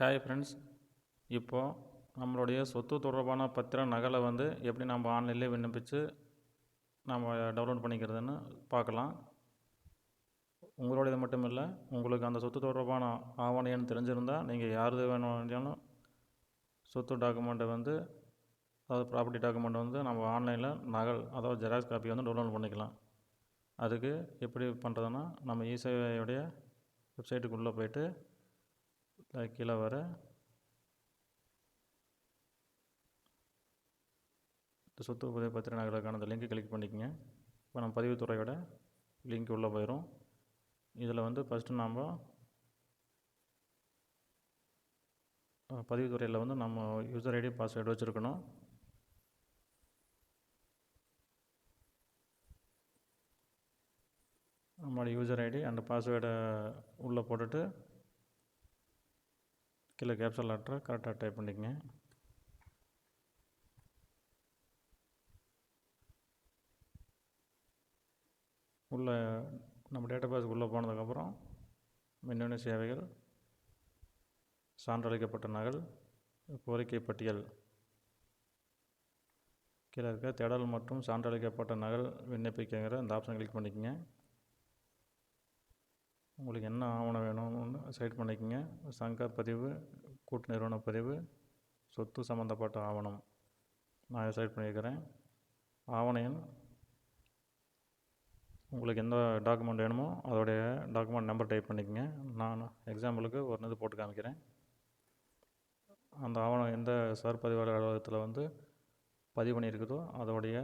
Hi friends இப்போது நம்மளுடைய சொத்து தொடர்பான பத்திர நகலை வந்து எப்படி நம்ம ஆன்லைன்லேயே விண்ணப்பித்து நம்ம டவுன்லோட் பண்ணிக்கிறதுன்னு பார்க்கலாம். உங்களுடையது மட்டும் இல்லை உங்களுக்கு அந்த சொத்து தொடர்பான ஆவணம் தெரிஞ்சிருந்தால் நீங்கள் யாரது வேணும் சொத்து டாக்குமெண்ட்டை வந்து அதாவது ப்ராப்பர்ட்டி டாக்குமெண்ட் வந்து நம்ம ஆன்லைனில் நகல் அதாவது ஜெராக்ஸ் காப்பி வந்து டவுன்லோட் பண்ணிக்கலாம். அதுக்கு எப்படி பண்ணுறதுன்னா நம்ம இசேவையுடைய வெப்சைட்டுக்குள்ளே போய்ட்டு கீழே வர. இந்த சொத்து பதிவு பத்திர நகலுக்கான அந்த லிங்க்கை கிளிக் பண்ணிக்கங்க. இப்போ நம்ம பதிவுத்துறையோட லிங்க் உள்ளே போயிடும் இதில் வந்து ஃபஸ்ட்டு நாம் பதிவுத்துறையில் வந்து நம்ம யூசர் ஐடி பாஸ்வேர்டு வச்சுருக்கணும். நம்மளோட யூசர் ஐடி அண்ட் பாஸ்வேர்டை உள்ளே போட்டுட்டு கீழே கேப்சல் லெட்டரை கரெக்டாக டைப் பண்ணிக்கங்க. உள்ளே நம்ம டேட்டா பேஸ் உள்ளே போனதுக்கப்புறம் மின்னணு சேவைகள் சான்றளிக்கப்பட்ட நகல் கோரிக்கை பட்டியல். கீழே இருக்க தேடல் மற்றும் சான்றளிக்கப்பட்ட நகல் விண்ணப்பிக்கங்கிற அந்த ஆப்ஷன் கிளிக் பண்ணிக்கங்க. உங்களுக்கு என்ன ஆவணம் வேணும்னு செலக்ட் பண்ணிக்கங்க. சங்க பதிவு கூட்டு நிறுவன பதிவு சொத்து சம்மந்தப்பட்ட ஆவணம். நான் சைட் பண்ணியிருக்கிறேன். ஆவண உங்களுக்கு எந்த டாக்குமெண்ட் வேணுமோ அதோடைய டாக்குமெண்ட் நம்பர் டைப் பண்ணிக்கங்க. நான் எக்ஸாம்பிளுக்கு ஒரு இது போட்டு காமிக்கிறேன். அந்த ஆவணம் எந்த சார் பதிவாளர் அலுவலகத்தில் வந்து பதிவு பண்ணியிருக்குதோ அதோடைய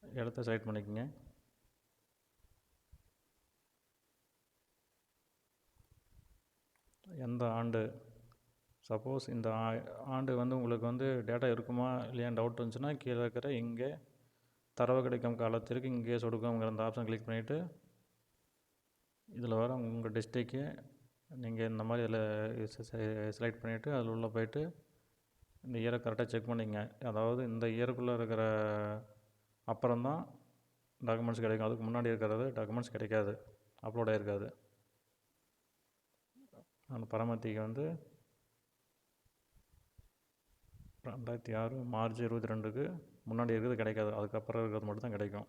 இடத்த சைட் பண்ணிக்கங்க. எந்த ஆண்டு? சப்போஸ் இந்த ஆ- ஆண்டு வந்து உங்களுக்கு வந்து டேட்டா இருக்குமா இல்லையான்னு டவுட் இருந்துச்சுன்னா கீழே இருக்கிற இங்கே தரவு கிடைக்கும் காலத்திற்கு இங்கே சொடுக்குங்கிற அந்த ஆப்ஷன் கிளிக் பண்ணிவிட்டு இதில் வர உங்கள் டிஸ்ட்ரிக்கு நீங்கள் இந்த மாதிரி இதில் செலக்ட் பண்ணிவிட்டு அதில் உள்ளே போயிட்டு இந்த இயரை கரெக்டாக செக் பண்ணிங்க. அதாவது இந்த இயருக்குள்ளே இருக்கிற அப்புறம் தான் டாக்குமெண்ட்ஸ் கிடைக்கும். அதுக்கு முன்னாடி இருக்கிறது டாக்குமெண்ட்ஸ் கிடைக்காது. அப்லோட் ஆகிருக்காது அந்த பரமத்திக்கு வந்து ரெண்டாயிரத்தி ஆறு மார்ச் இருபத்தி ரெண்டுக்கு முன்னாடி இருக்கிறது கிடைக்காது. அதுக்கப்புறம் இருக்கிறது மட்டும் தான் கிடைக்கும்.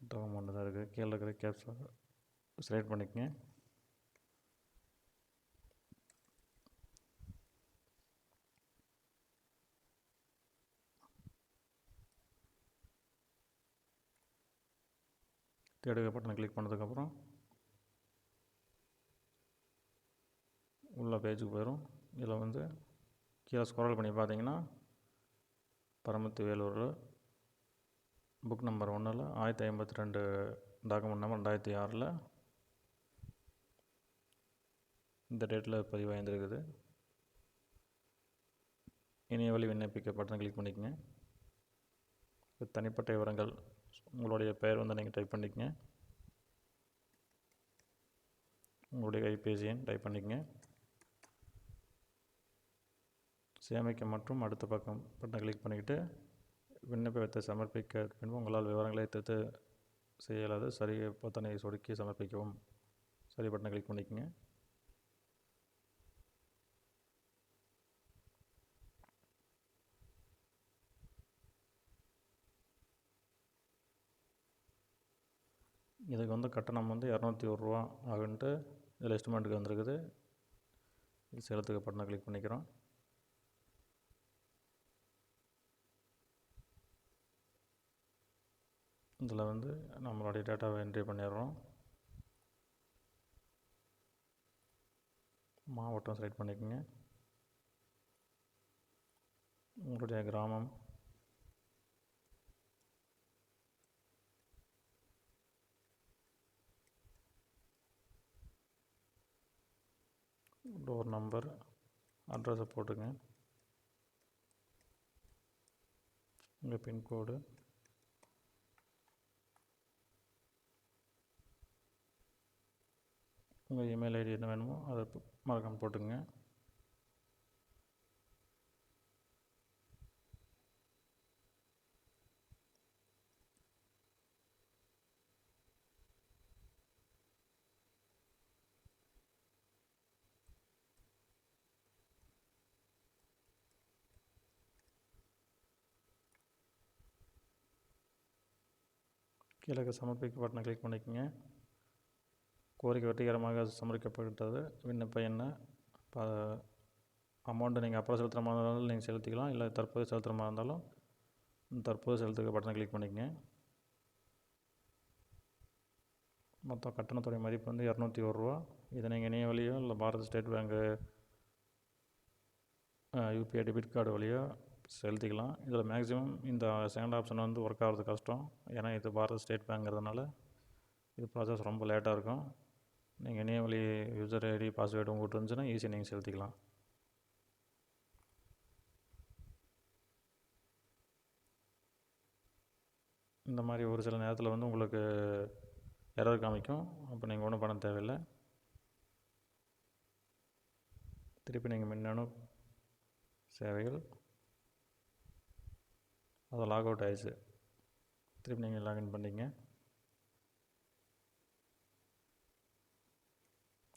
டாக்குமெண்ட் தான் இருக்குது கீழே இருக்கிற கேப்ஸ் செலக்ட் பண்ணிக்கங்க. தேடுக பட்டனை கிளிக் பண்ணதுக்கப்புறம் உள்ள பேஜுக்கு போயிடும் இதில் வந்து கீழே ஸ்க்ரோல் பண்ணி பார்த்தீங்கன்னா பரமத்து வேலூரில் புக் நம்பர் ஒன்றில் ஆயிரத்தி ஐம்பத்தி ரெண்டு டாக்குமெண்ட் நம்பர் ரெண்டாயிரத்தி ஆறில் இந்த டேட்டில் பதிவாயிருந்திருக்குது. இணைய வழி விண்ணப்பிக்க பட்டனை கிளிக் பண்ணிக்கங்க. தனிப்பட்ட விவரங்கள். உங்களுடைய பெயர் வந்து நீங்கள் டைப் பண்ணிக்கங்க. உங்களுடைய கைபேசி எண் டைப் பண்ணிக்கங்க. சேமிக்க மற்றும் அடுத்த பக்கம் பட்டனை கிளிக் பண்ணிக்கிட்டு விண்ணப்பத்தை சமர்ப்பிக்க பின்பு உங்களால் விவரங்களை திருத்த செய்யலாது சரி பொத்தனை சொடுக்கி சமர்ப்பிக்கவும். சரி பட்டனை கிளிக் பண்ணிக்கங்க. இதுக்கு வந்து கட்டணம் வந்து இரநூத்தி ஒரு ரூபா ஆகுன்ட்டு இதில் எஸ்டிமேட்டுக்கு வந்திருக்குது. இது பட்டனை கிளிக் பண்ணிக்கிறோம். இதில் வந்து நம்மளுடைய டேட்டாவை என்ட்ரி பண்ணிடுறோம். மாவட்டம் செலக்ட் பண்ணிக்கோங்க. உங்களுடைய கிராமம். டோர் நம்பர் அட்ரஸை போட்டுங்க உங்கள் பின்கோடு உங்கள் இமெயில் ஐடி என்ன வேணுமோ அதை மறக்காமல் போட்டுங்க கீழே இருக்க சமர்ப்பிக்க பட்டனை கிளிக் பண்ணிக்கோங்க. கோரிக்கை வெற்றிகரமாக சமர்ப்பிக்கப்பட்டது. விண்ணப்ப என்ன ப அமௌண்ட்டு நீங்கள் அப்புறம் செலுத்துகிற மாதிரி இருந்தாலும் நீங்கள் செலுத்திக்கலாம். இல்லை தற்போது செலுத்துகிற மாதிரி இருந்தாலும் தற்போது செலுத்துக்க பட்டனை கிளிக் பண்ணிக்கங்க. மொத்தம் கட்டணத்துடைய மதிப்பு வந்து இரநூத்தி ஒரு ரூபா. இதை நீங்கள் இணைய வழியோ இல்லை பாரத ஸ்டேட் பேங்க்கு யூபிஐ டெபிட் கார்டு வழியோ செலுத்திக்கலாம் இதில் மேக்ஸிமம் இந்த செகண்ட் ஆப்ஷன் வந்து ஒர்க் ஆகிறது கஷ்டம். ஏன்னா இது பாரத் ஸ்டேட் பேங்க்ங்கிறதுனால இது ப்ராசஸ் ரொம்ப லேட்டாக இருக்கும். நீங்கள் இணைய வழி யூசர் ஐடி பாஸ்வேர்டு உங்கள்கிட்ட இருந்துச்சுன்னா ஈஸியாக நீங்கள் செலுத்திக்கலாம். இந்த மாதிரி ஒரு சில நேரத்தில் வந்து உங்களுக்கு எரர் காமிக்கும். அப்போ நீங்கள் ஒன்றும் பண்ண தேவையில்லை. திருப்பி நீங்கள் மின்னணு சேவைகள். அது லாக் அவுட் ஆயிடுச்சு. திருப்பி நீங்கள் லாகின் பண்ணிங்க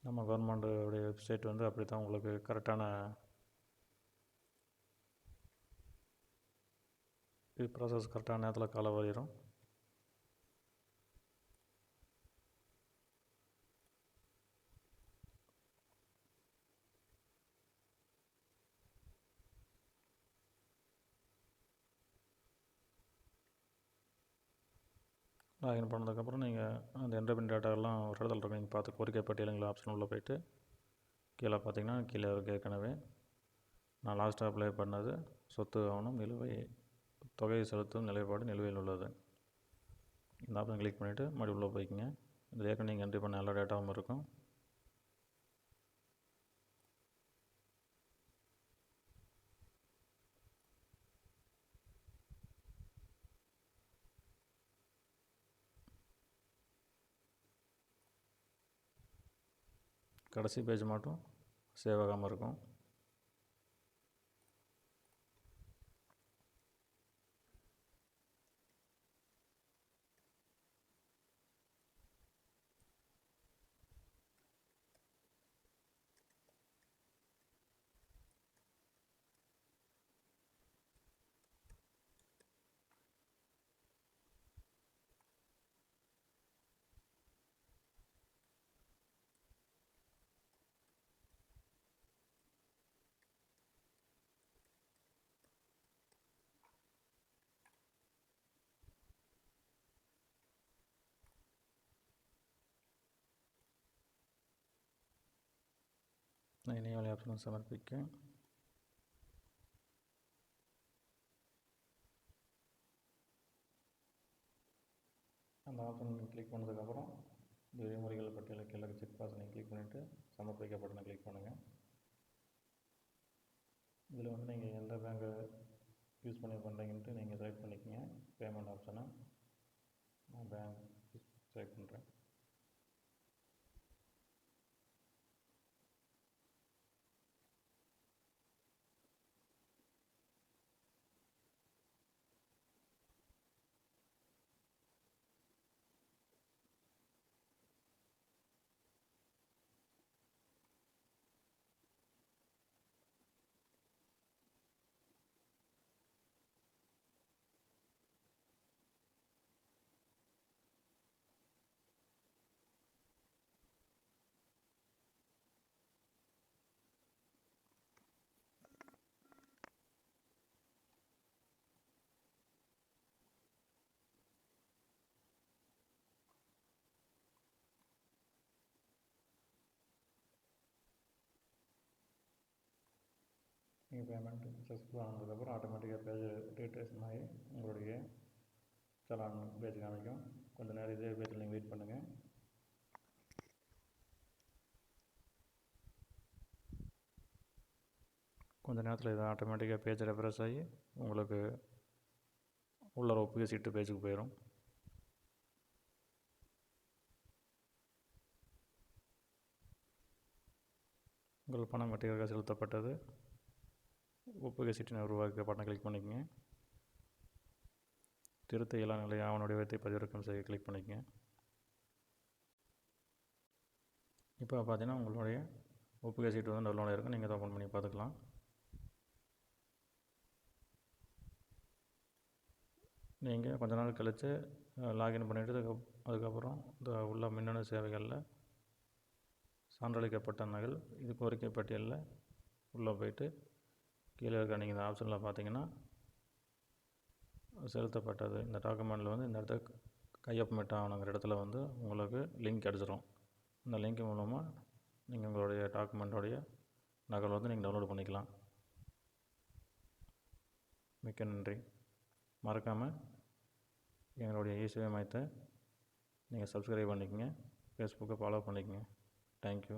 நம்ம கவர்மெண்ட்டுடைய வெப்சைட் வந்து அப்படி தான் உங்களுக்கு கரெக்டான இது ப்ராசஸ் கரெக்டான நேரத்தில் காலை வரையிடும் லாகின் பண்ணதுக்கப்புறம் நீங்கள் அந்த என்டர்பின் டேட்டாலாம் ஒரு இடத்துல இருக்கும். நீங்கள் பார்த்து கோரிக்கை பட்டியலுங்கிற ஆப்ஷன் உள்ளே போயிட்டு கீழே பார்த்தீங்கன்னா கீழே இருக்கு ஏற்கனவே. நான் லாஸ்ட்டாக அப்ளை பண்ணது சொத்து ஆவணம் நிலுவை தொகை செலுத்தும் நிலைப்பாடு நிலுவையில் உள்ளது. இந்த ஆப்ஷன் கிளிக் பண்ணிவிட்டு மறுபடியும் உள்ளே போய்க்குங்க. இதில் ஏற்கனவே நீங்கள் என்ட்ரி பண்ண எல்லா டேட்டாவும் இருக்கும். கடைசி பேஜ் மட்டும் சேவ் ஆகாமல் இருக்கும். இணையவழி ஆப்ஷனை சமர்ப்பிக்க. அந்த ஆப்ஷன் கிளிக் பண்ணதுக்கப்புறம் இந்த விதிமுறைகள் பட்டியலில் கீழே செக் பாசனை கிளிக் பண்ணிவிட்டு சமர்ப்பிக்க பட்டனை கிளிக் பண்ணுங்கள் இதில் வந்து நீங்கள் எந்த பேங்க்கை யூஸ் பண்ணி பண்ணுறீங்கன்ட்டு நீங்கள் செலக்ட் பண்ணிக்கங்க. பேமெண்ட் ஆப்ஷனை நான் பேங்க் செலக்ட் பண்ணுறேன் நீங்கள் பேமெண்ட் சக்ஸஸ்ஃபுல் ஆனதுக்கப்புறம் ஆட்டோமேட்டிக்காக பேஜ் ரீட்ரேஷன் ஆகி உங்களுடைய சலான் பேஜ் காமிக்கும். கொஞ்சம் நேரம் இதே பேஜில் நீங்கள் வெயிட் பண்ணுங்கள் கொஞ்ச நேரத்தில் இது ஆட்டோமேட்டிக்காக பேஜ் ரெஃப்ரெஷ் ஆகி உங்களுக்கு உள்ள ஒப்புகை சீட்டு பேஜுக்கு போயிடும் உங்கள் பணம் வெற்றிகரமாக செலுத்தப்பட்டது. ஒப்புகை சீட்டினை உருவாக்க பட்டம் கிளிக் பண்ணிக்கங்க. திருத்த இயலா நிலை ஆவண வடிவத்தை பதிவிறக்கம் செய்ய கிளிக் பண்ணிக்கங்க. இப்போ பார்த்தீங்கன்னா உங்களுடைய ஒப்புகை சீட்டு வந்து டவுன்லோட் இருக்கும் நீங்கள் ஓப்பன் பண்ணி பார்த்துக்கலாம். நீங்கள் கொஞ்ச நாள் கழித்து லாகின் பண்ணிவிட்டு அதுக்கப் அதுக்கப்புறம் இந்த உள்ள மின்னணு சேவைகளில் சான்றளிக்கப்பட்ட நகல் இது கோரிக்கை பட்டியலில் உள்ளே போயிட்டு கீழே இருக்க நீங்கள் இந்த ஆப்ஷனில் பார்த்தீங்கன்னா செலுத்தப்பட்டது. இந்த டாக்குமெண்ட்டில் வந்து இந்த இடத்த கையொப்பமிட்ட ஆகணுங்கிற இடத்துல வந்து உங்களுக்கு லிங்க் கிடச்சிரும். இந்த லிங்க் மூலமாக நீங்கள் உங்களுடைய டாக்குமெண்ட்டோடைய நகல் வந்து நீங்கள் டவுன்லோட் பண்ணிக்கலாம். மிக்க நன்றி. மறக்காமல் எங்களுடைய இசேவை மையத்தை நீங்கள் சப்ஸ்கிரைப் பண்ணிக்கங்க ஃபேஸ்புக்கை ஃபாலோ பண்ணிக்கங்க. தேங்க்யூ